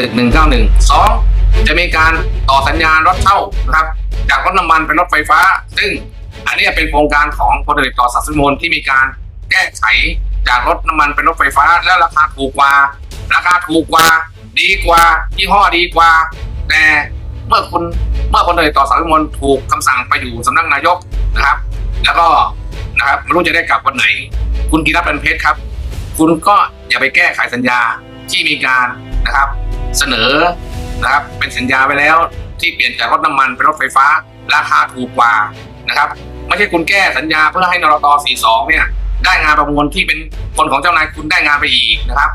ตึก 191 2 จะมีการต่อสัญญาณรถเช่านะครับจากรถน้ำมันเป็นรถไฟฟ้า ซึ่งอันนี้เป็นโครงการของพลเอกต่อศักดิ์สมลที่มีการแก้ไขจากรถน้ำมันเป็นรถไฟฟ้า แล้วราคาถูกกว่า ราคาถูกกว่าดีกว่ายี่ห้อดีกว่า แต่เมื่อคุณเมื่อพลเอกต่อศักดิ์สมลถูกคำสั่งไปอยู่สำนักนายกนะครับ แล้วก็นะครับไม่รู้จะได้กลับวันไหน คุณกีรัตน์เป็นเพชรครับ คุณก็อย่าไปแก้ไขสัญญาที่มีการนะครับ เสนอนะครับเป็นสัญญาไปแล้วที่เปลี่ยนจากรถน้ำมันเป็นรถไฟฟ้าราคาถูกกว่านะครับ ไม่ใช่คุณแก้สัญญาเพื่อให้นรต42 เนี่ย ได้งานประมูลที่เป็นคนของเจ้านายคุณได้งานไปอีกนะครับ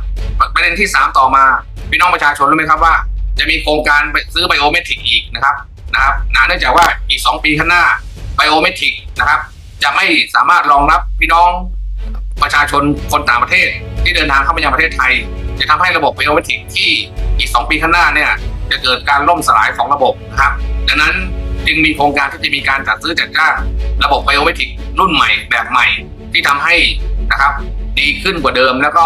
ประเด็นที่ 3 ต่อมาพี่น้องประชาชนรู้ไหมครับว่า จะมีโครงการไปซื้อไบโอเมตริกอีกนะครับนะครับเนื่องจากว่าอีก 2 ปีข้างหน้าไบโอเมตริกนะครับ จะไม่สามารถรองรับพี่น้องประชาชนคนต่างประเทศที่เดินทางเข้ามายังประเทศไทย จะทำให้ระบบไบโอเมตริกที่ อีก 2 ปีข้างหน้าเนี่ยจะเกิดการล่มสลายของระบบนะครับ ดังนั้นจึงมีโครงการที่จะมีการจัดซื้อจัดจ้างระบบไบโอเมตริกรุ่นใหม่แบบใหม่ที่ทำให้นะครับ ดีขึ้นกว่าเดิมแล้วก็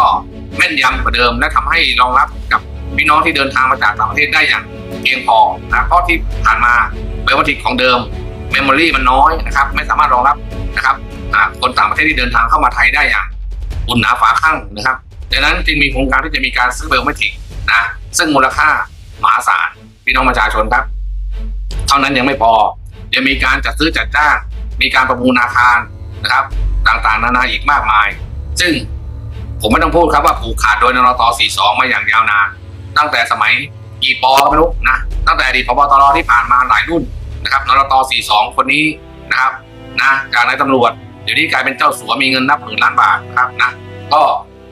แม่นยำกว่าเดิม และทำให้รองรับกับพี่น้องที่เดินทางมาจากต่างประเทศได้อย่างเพียงพอนะเพราะที่ผ่านมาไบโอเมตริกของเดิมเมมโมรีมันน้อยนะครับ ไม่สามารถรองรับนะครับคนต่างประเทศที่เดินทางเข้ามาไทยได้อย่างอุ่นหนาฝาข้างนะครับดังนั้นจึงมีโครงการที่จะมีการซื้อไบโอเมตริก ซึ่งมูลค่ามหาศาลพี่น้องประชาชนครับ เท่านั้นยังไม่พอยังมีการจัดซื้อจัดจ้าง มีการประมูลอาคารนะครับ ต่างๆ นานาอีกมากมาย ซึ่งผมไม่ต้องพูดครับว่าผูกขาดโดยนรต42 มาอย่างยาวนาน ตั้งแต่สมัยกี่ปอก็ไม่รู้นะ ตั้งแต่อดีตพบตรที่ผ่านมาหลายรุ่นนะครับนรต42 คนนี้นะครับนะจากนายตำรวจ เดี๋ยวนี้กลายเป็นเจ้าสัวมีเงินนับหมื่นล้านบาทนะครับนะก็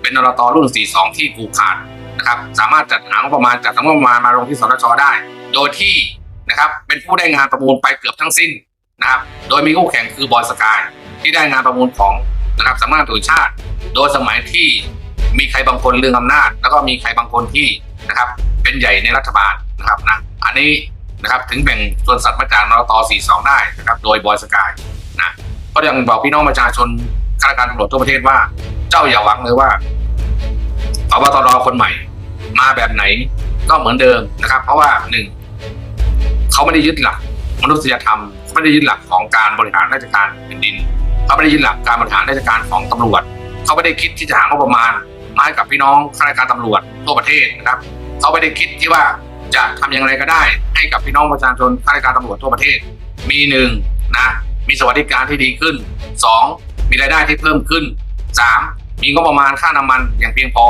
เป็นนรตรุ่น 42 ที่ผูกขาด นะครับสามารถจัดหางบประมาณจัดสรรงบประมาณมาลงที่สนชได้ โดยที่นะครับเป็นผู้ได้งานประมูลไปเกือบทั้งสิ้นนะครับโดยมีคู่แข่งคือบอยสกายที่ได้งานประมูลของนะครับสำนักงานตำรวจแห่งชาติ โดยสมัยที่มีใครบางคนเรื่องอำนาจ แล้วก็มีใครบางคนที่นะครับเป็นใหญ่ในรัฐบาลนะครับนะอันนี้นะครับถึงแบ่งส่วนสัตว์มาจากนรต42 ได้นะครับโดยบอยสกายนะก็ยังบอกพี่น้องประชาชนข้าราชการตำรวจทั่วประเทศว่า เจ้าอย่าหวังเลยว่าพบตรคนใหม่ มาแบบไหนก็เหมือนเดิมนะครับ เพราะว่าหนึ่งเขาไม่ได้ยึดหลักมนุษยธรรมไม่ได้ยึดหลักของการบริหารราชการแผ่นดินเขาไม่ได้ยึดหลักการบริหารราชการของตำรวจเขาไม่ได้คิดที่จะหางบประมาณมาให้กับพี่น้องข้าราชการตำรวจทั่วประเทศนะครับเขาไม่ได้คิดที่ว่าจะทำอย่างไรก็ได้ ให้กับพี่น้องประชาชนข้าราชการตำรวจทั่วประเทศ มีหนึ่งนะมีสวัสดิการที่ดีขึ้นสองมีรายได้ที่เพิ่มขึ้นสามมีงบประมาณค่าน้ำมันอย่างเพียงพอ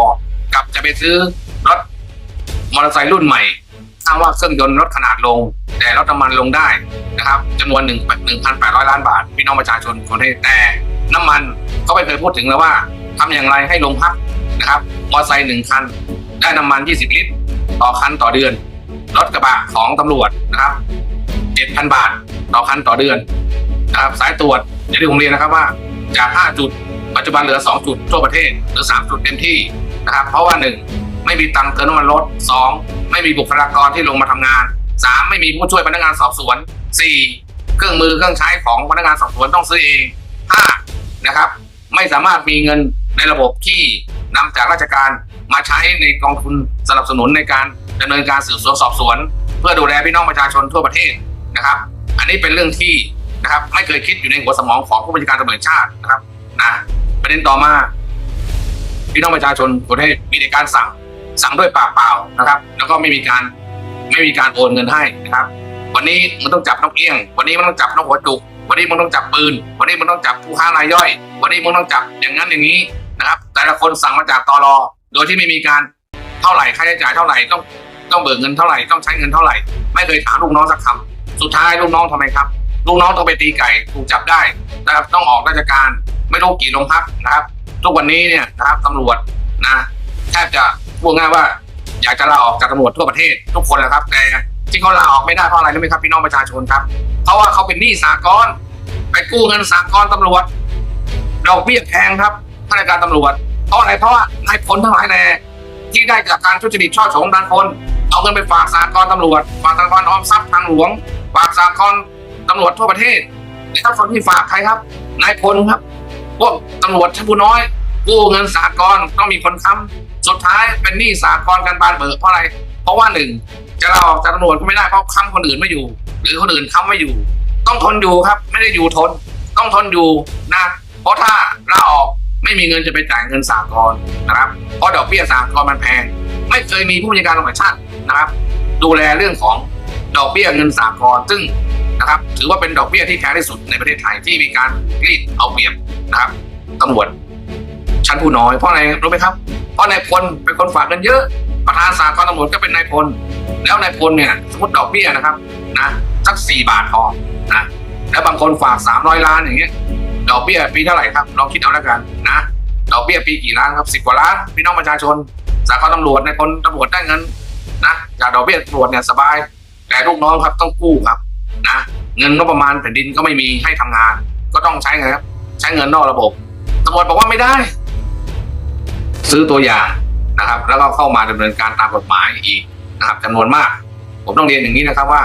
กับจะไปซื้อ รถมอเตอร์ไซค์รุ่นใหม่อ้าว่าเครื่องยนต์ลดขนาดลง แต่ลดน้ำมันลงได้นะครับจำนวนหนึ่งหนึ่งพันแปดร้อยล้านบาท พี่น้องประชาชนคนให้แต่น้ำมันเขาไม่เคยพูดถึงเลยว่าทำอย่างไรให้ลงพักนะครับมอเตอร์ไซค์หนึ่งคัน ได้น้ำมัน 20 ลิตร ต่อคันต่อเดือนรถกระบะของตำรวจนะครับ 7,000 บาทต่อคันต่อเดือนนะครับสายตรวจอย่างที่ผมเรียนนะครับว่าจาก 5 จุด ปัจจุบันเหลือ 2 จุดทั่วประเทศหรือ 3 จุดเต็มที่นะครับ เพราะว่า 1 ไม่มีตังค์เติมน้ำมันรถ2ไม่มีบุคลากรที่ลงมาทำงาน3ไม่มีผู้ช่วยพนักงานสอบสวน4เครื่องมือเครื่องใช้ของพนักงานสอบสวนต้องซื้อเอง5นะครับ ไม่สามารถมีเงินในระบบที่นำจากราชการมาใช้ในกองทุนสนับสนุนในการดำเนินการสืบสวนสอบสวน เพื่อดูแลพี่น้องประชาชนทั่วประเทศนะครับ อันนี้เป็นเรื่องที่นะครับไม่เคยคิดอยู่ในหัวสมองของผู้บัญชาการตำรวจชาตินะครับนะประเด็นต่อมาพี่น้องประชาชนประเทศมีในการสั่ง สั่งด้วยปากเปล่านะครับ แล้วก็ไม่มีการไม่มีการโอนเงินให้นะครับ วันนี้มันต้องจับนกเอี้ยง วันนี้มันต้องจับนกหัวจุก วันนี้มันต้องจับปืน วันนี้มันต้องจับผู้ค้ารายย่อย วันนี้มันต้องจับอย่างนั้นอย่างนี้นะครับ แต่ละคนสั่งมาจากตรอโดยที่ไม่มีการเท่าไหร่ค่าใช้จ่ายเท่าไหร่ต้องต้องเบิกเงินเท่าไหร่ต้องใช้เงินเท่าไหร่ ไม่เคยถามลูกน้องสักคำสุดท้ายลูกน้องทำไมครับลูกน้องต้องไปตีไก่ถูกจับได้นะครับต้องออกราชการไม่รู้กี่โรงพักนะครับ ทุกวันนี้เนี่ยนะครับตำรวจนะ ทบจะพูดง่ายว่า อยากจะลาออกจากตำรวจทั่วประเทศทุกคนนะครับ แต่ที่เขาลาออกไม่ได้เพราะอะไรรู้ไหมครับพี่น้องประชาชนครับ เพราะว่าเขาเป็นหนี้สากลไปกู้เงินสากลตำรวจดอกเบี้ยแพงครับข้าราชการตำรวจเพราะอะไรเพราะว่านายพลทั้งหลายแหล่ที่ได้จากการทุจริตช่อโฉงดันพลเอาเงินไปฝากสากลตำรวจฝากสากลออมทรัพย์ทางหลวงฝากสากลตำรวจทั่วประเทศแต่ถ้าคนที่ฝากใครครับนายพลครับพวกตำรวจชั้นผู้น้อย กู้เงินสากลต้องมีคนค้ำสุดท้ายเป็นหนี้สากลกันบานเบิกเพราะอะไร เพราะว่าหนึ่งจะเราออกจากตำรวจก็ไม่ได้เพราะค้ำคนอื่นไม่อยู่ หรือคนอื่นค้ำไม่อยู่ ต้องทนอยู่ครับ ไม่ได้อยู่ทน ต้องทนอยู่นะ เพราะถ้าลาออกไม่มีเงินจะไปจ่ายเงินสากลนะครับเพราะดอกเบี้ยสากลมันแพง ไม่เคยมีผู้บัญชาการตำรวจชาตินะครับ ดูแลเรื่องของดอกเบี้ยเงินสากลซึ่งนะครับถือว่าเป็นดอกเบี้ยที่แพงที่สุดในประเทศไทยที่มีการรีดเอาเปรียบนะครับตำรวจ ชั้นผู้น้อยเพราะอะไรรู้ไหมครับ เพราะนายพลเป็นคนฝากเงินเยอะ ประธานสากลตำรวจก็เป็นนายพล แล้วนายพลเนี่ยสมมติดอกเบี้ยนะครับนะสักสี่บาทพอนะแล้วบางคนฝากสามร้อยล้านอย่างเงี้ยดอกเบี้ยปีเท่าไหร่ครับลองคิดเอาแล้วกันนะดอกเบี้ยปีกี่ล้านครับสิบกว่าล้านพี่น้องประชาชน สากลตำรวจในคนตำรวจได้เงินนะจากดอกเบี้ยตำรวจเนี่ยสบาย แต่ลูกน้องครับต้องกู้ครับนะเงินก็ประมาณแผ่นดินก็ไม่มีให้ทำงาน ก็ต้องใช้ไงครับ ใช้เงินนอกระบบตำรวจบอกว่าไม่ได้ ซื้อตัวอย่างนะครับ แล้วก็เข้ามาดำเนินการตามกฎหมายอีกนะครับจำนวนมาก ผมต้องเรียนอย่างนี้นะครับว่า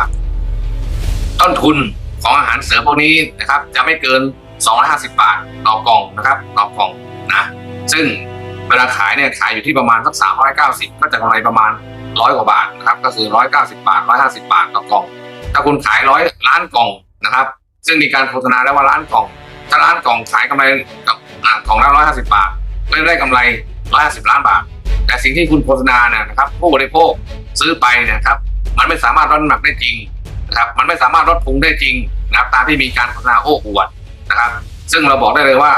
ต้นทุนของอาหารเสริมพวกนี้นะครับ จะไม่เกิน 250 บาทต่อกล่องนะครับต่อกล่องนะซึ่งเวลาขายเนี่ยขายอยู่ที่ประมาณสัก 390 ก็จะกำไรประมาณร้อยกว่าบาทนะครับ ก็คือ 190 บาท 150 บาทต่อกล่อง ถ้าคุณขายร้อยล้านกล่องนะครับ ซึ่งมีการโฆษณาแล้วว่าล้านกล่อง ถ้าล้านกล่องขายกำไรกับอ่ากล่องละ150 บาทก็ได้กำไร 150ล้านบาท แต่สิ่งที่คุณโฆษณาเนี่ยนะครับผู้บริโภคซื้อไปเนี่ยครับ มันไม่สามารถลดน้ำหนักได้จริงนะครับ มันไม่สามารถลดพุงได้จริงนะครับ ตามที่มีการโฆษณาโอ้อวดนะครับ ซึ่งเราบอกได้เลยว่า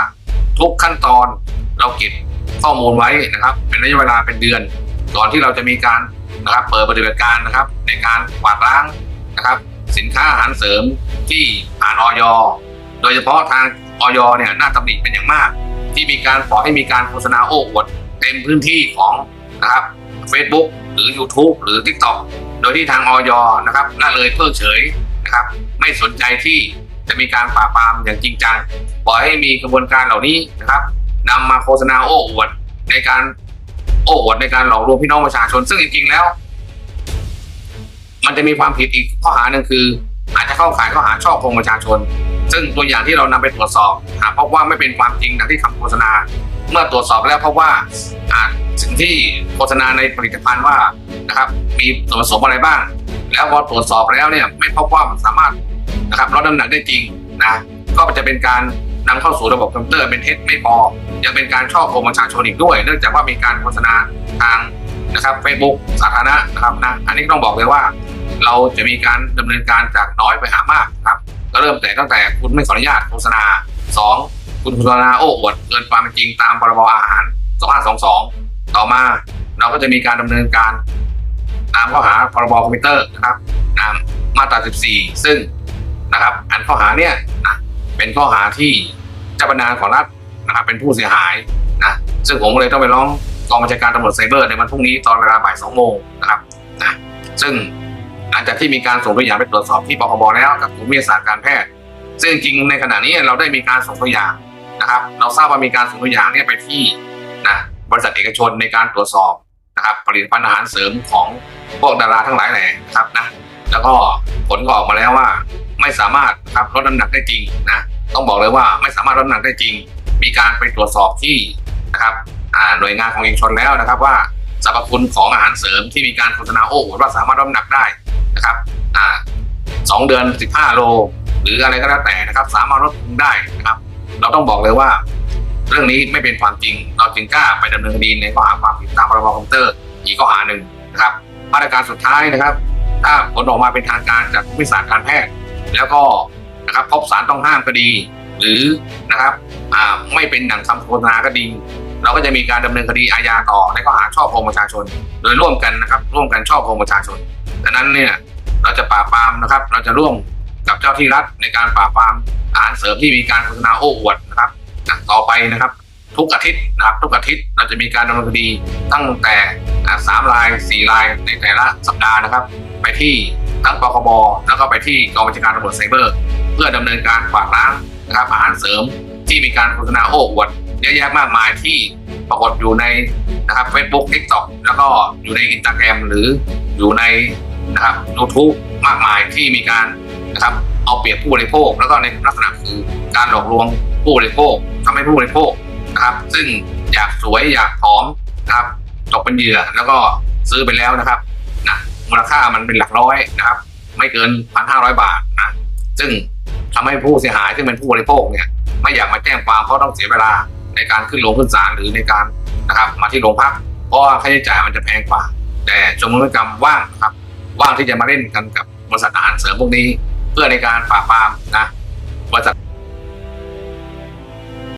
ทุกขั้นตอนเราเก็บข้อมูลไว้นะครับ เป็นระยะเวลาเป็นเดือน ก่อนที่เราจะมีการนะครับเปิดปฏิบัติการนะครับ ในการกวาดล้างนะครับ สินค้าอาหารเสริมที่ผ่านออยโดยเฉพาะทางออยเนี่ยน่าตำหนิเป็นอย่างมาก ที่มีการปล่อยให้มีการโฆษณาโอ้อวด เต็มพื้นที่ของนะครับ Facebook หรือ YouTube หรือ TikTok โดยที่ทางออยนะครับละเลยเพิกเฉยนะครับ ไม่สนใจที่จะมีการปราบปรามอย่างจริงจังปล่อยให้มีกระบวนการเหล่านี้นะครับนำมาโฆษณาโอ้อวดในการโอ้อวดในการหลอกลวงพี่น้องประชาชน ซึ่งจริงๆแล้ว มันจะมีความผิดอีกข้อหาหนึ่งคือ อาจจะเข้าข่ายข้อหาช่อโกงประชาชน ซึ่งตัวอย่างที่เรานำไปตรวจสอบหากพบว่าไม่เป็นความจริงดังที่คำโฆษณา เมื่อตรวจสอบแล้วพบว่าอาจสิ่งที่โฆษณาในผลิตภัณฑ์ว่านะครับ มีส่วนผสมอะไรบ้าง แล้วพอตรวจสอบแล้วเนี่ยไม่พบว่ามันสามารถนะครับลดน้ำหนักได้จริงนะก็จะเป็นการนำเข้าสู่ระบบคอมพิวเตอร์เป็นเท็จไม่พอ ยังเป็นการช่อโกงประชาชนอีกด้วย เนื่องจากว่ามีการโฆษณาทางนะครับเฟซบุ๊กสาธารณะนะครับนะอันนี้ต้องบอกเลยว่า เราจะมีการดำเนินการจากน้อยไปหามากครับก็เริ่มแต่ตั้งแต่คุณไม่ขออนุญาตโฆษณาสอง คุณโฆษณาโอ้อวดเกินความจริงตามพรบอาหาร 2522 ต่อมาเราก็จะมีการดำเนินการ ตามข้อหาพรบคอมพิวเตอร์นะครับตามมาตรา 14 ซึ่งนะครับ อันข้อหาเนี่ยนะเป็นข้อหาที่เจ้าพนักงานของรัฐนะครับเป็นผู้เสียหายนะซึ่งผมก็เลยต้องไปร้องกองบัญชาการตำรวจไซเบอร์ในวันพรุ่งนี้ตอนเวลาบ่ายสองโมงนะครับนะซึ่งหลังจากที่มีการส่งตัวอย่างไปตรวจสอบที่ปคบแล้วกับกรมวิทยาศาสตร์การแพทย์ ซึ่งจริงในขณะนี้เราได้มีการส่งตัวอย่าง นะครับ เราทราบว่ามีการส่งตัวอย่างเนี่ยไปที่นะบริษัทเอกชนในการตรวจสอบนะครับผลิตภัณฑ์อาหารเสริมของพวกดาราทั้งหลายแหล่นะครับนะแล้วก็ผลก็ออกมาแล้วว่า ไม่สามารถครับลดน้ำหนักได้จริงนะต้องบอกเลยว่าไม่สามารถลดน้ำหนักได้จริง มีการไปตรวจสอบที่นะครับหน่วยงานของเอกชนแล้วนะครับว่าสรรพคุณของอาหารเสริมที่มีการโฆษณาโอ้อวดว่าสามารถลดน้ำหนักได้นะครับสองเดือนสิบห้าโล หรืออะไรก็แล้วแต่นะครับ สามารถลดพุงได้นะครับ เราต้องบอกเลยว่า เรื่องนี้ไม่เป็นความจริง เราจึงกล้าไปดำเนินคดีในข้อหาความผิดตามพรบคอมพิวเตอร์อีกข้อหาหนึ่งนะครับมาตรการสุดท้ายนะครับ ถ้าผลออกมาเป็นทางการจากผู้วิชาการแพทย์ แล้วก็นะครับพบสารต้องห้ามก็ดี หรือนะครับไม่เป็นหนังคำโฆษณาก็ดี เราก็จะมีการดำเนินคดีอาญาต่อในข้อหาช่อโกงประชาชน โดยร่วมกันนะครับร่วมกันช่อโกงประชาชนดังนั้นเนี่ยเราจะปราบปรามนะครับ เราจะร่วม กับเจ้าที่รัฐในการปราบปรามอาหารเสริมที่มีการโฆษณาโอ้อวดนะครับต่อไปนะครับ ทุกอาทิตย์นะครับทุกอาทิตย์เราจะมีการดำเนินคดีตั้งแต่สามรายสี่รายในแต่ละสัปดาห์นะครับ ไปที่ทั้งปคบแล้วก็ไปที่กองบัญชาการตำรวจไซเบอร์ เพื่อดำเนินการกวาดล้างนะครับอาหารเสริมที่มีการโฆษณาโอ้อวดเยอะแยะมากมายที่ปรากฏอยู่ในนะครับ Facebook TikTok แล้วก็อยู่ใน Instagram หรืออยู่ในนะครับ YouTube มากมายที่มีการ นะครับ เอาเปรียบผู้บริโภค แล้วก็ในลักษณะคือการหลอกลวงผู้บริโภคทำให้ผู้บริโภคนะครับ ซึ่งอยากสวยอยากผอมนะครับตกเป็นเหยื่อแล้วก็ซื้อไปแล้วนะครับนะมูลค่ามันเป็นหลักร้อยนะครับ ไม่เกินพันห้าร้อยบาทนะซึ่งทำให้ผู้เสียหายซึ่งเป็นผู้บริโภคเนี่ยไม่อยากมาแจ้งความเพราะต้องเสียเวลาในการขึ้นโรงขึ้นศาลหรือในการนะครับ มาที่โรงพัก เพราะว่าค่าใช้จ่ายมันจะแพงกว่า แต่ชมรมกรรมว่างนะครับ ว่างที่จะมาเล่นกันกับบริษัทอาหารเสริมพวกนี้ เพื่อในการปราบปรามนะบริษัท